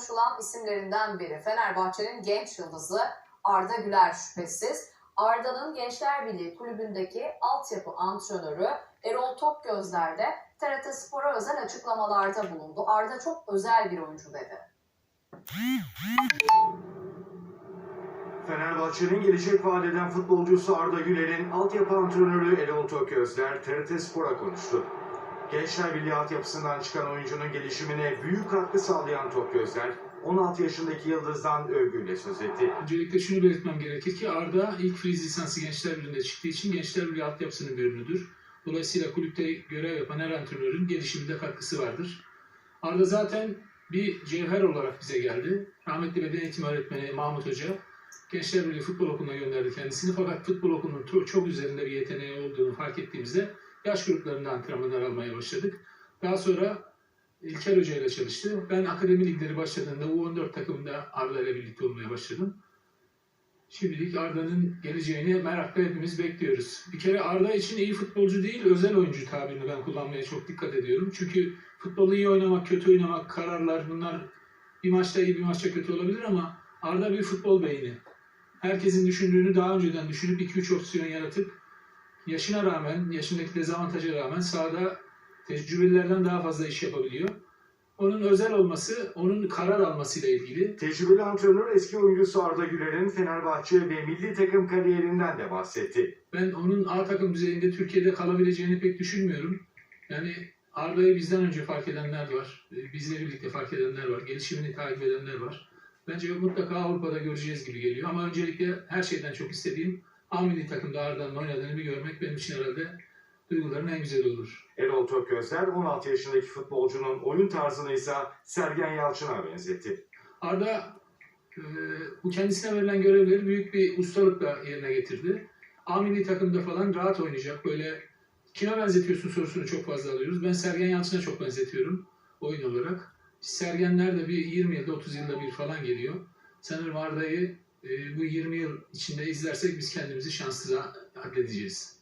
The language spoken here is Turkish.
konuşulan isimlerinden biri. Fenerbahçe'nin genç yıldızı Arda Güler şüphesiz. Arda'nın Gençler Birliği kulübündeki altyapı antrenörü Erol Tokgözler de TRT Spor'a özel açıklamalarda bulundu. Arda çok özel bir oyuncu dedi. Fenerbahçe'nin gelecek vadeden futbolcusu Arda Güler'in altyapı antrenörü Erol Toközler TRT Spor'a konuştu. Gençler Birliği altyapısından çıkan oyuncunun gelişimine büyük katkı sağlayan Toközler, 16 yaşındaki Yıldız'dan övgüyle söz etti. Öncelikle şunu belirtmem gerekir ki Arda ilk friz lisansı Gençler Birliği'nde çıktığı için Gençler Birliği altyapısının bir ürünüdür. Dolayısıyla kulüpte görev yapan her antrenörün gelişiminde katkısı vardır. Arda zaten bir cevher olarak bize geldi. Rahmetli beden eğitimi öğretmeni Mahmut Hoca Gençler Birliği Futbol Okulu'na gönderdi kendisini. Fakat futbol okulunun çok üzerinde bir yeteneği olduğunu fark ettiğimizde yaş gruplarında antrenmanlar almaya başladık. Daha sonra İlker Hoca ile çalıştı. Ben akademi ligleri başladığında U14 takımında Arda ile birlikte olmaya başladım. Şimdilik Arda'nın geleceğini merakla hepimiz bekliyoruz. Bir kere Arda için iyi futbolcu değil, özel oyuncu tabirini ben kullanmaya çok dikkat ediyorum. Çünkü futbolu iyi oynamak, kötü oynamak, kararlar bunlar bir maçta iyi bir maçta kötü olabilir ama Arda bir futbol beyni. Herkesin düşündüğünü daha önceden düşünüp 2-3 opsiyon yaratıp yaşına rağmen, yaşındaki dezavantaja rağmen sahada tecrübelilerden daha fazla iş yapabiliyor. Onun özel olması, onun karar almasıyla ilgili. Tecrübeli antrenör eski oyuncusu Arda Güler'in Fenerbahçe ve milli takım kariyerinden de bahsetti. Ben onun A takım düzeyinde Türkiye'de kalabileceğini pek düşünmüyorum. Yani Arda'yı bizden önce fark edenler var. e, Bizle birlikte fark edenler var. Gelişimini takip edenler var. Bence mutlaka Avrupa'da göreceğiz gibi geliyor. Ama öncelikle her şeyden çok istediğim A milli takımda Arda'nın oynadığını bir görmek benim için herhalde duyguların en güzel olur. Erol Toközler 16 yaşındaki futbolcunun oyun tarzını ise Sergen Yalçın'a benzetti. Arda e, bu kendisine verilen görevleri büyük bir ustalıkla yerine getirdi. A milli takımda falan rahat oynayacak. Böyle kime benzetiyorsun sorusunu çok fazla alıyoruz. Ben Sergen Yalçın'a çok benzetiyorum oyun olarak. Sergen nerede bir 20 yılda 30 yılda bir falan geliyor. Sanırım Arda'yı bu 20 yıl içinde izlersek biz kendimizi şanslı adledeceğiz.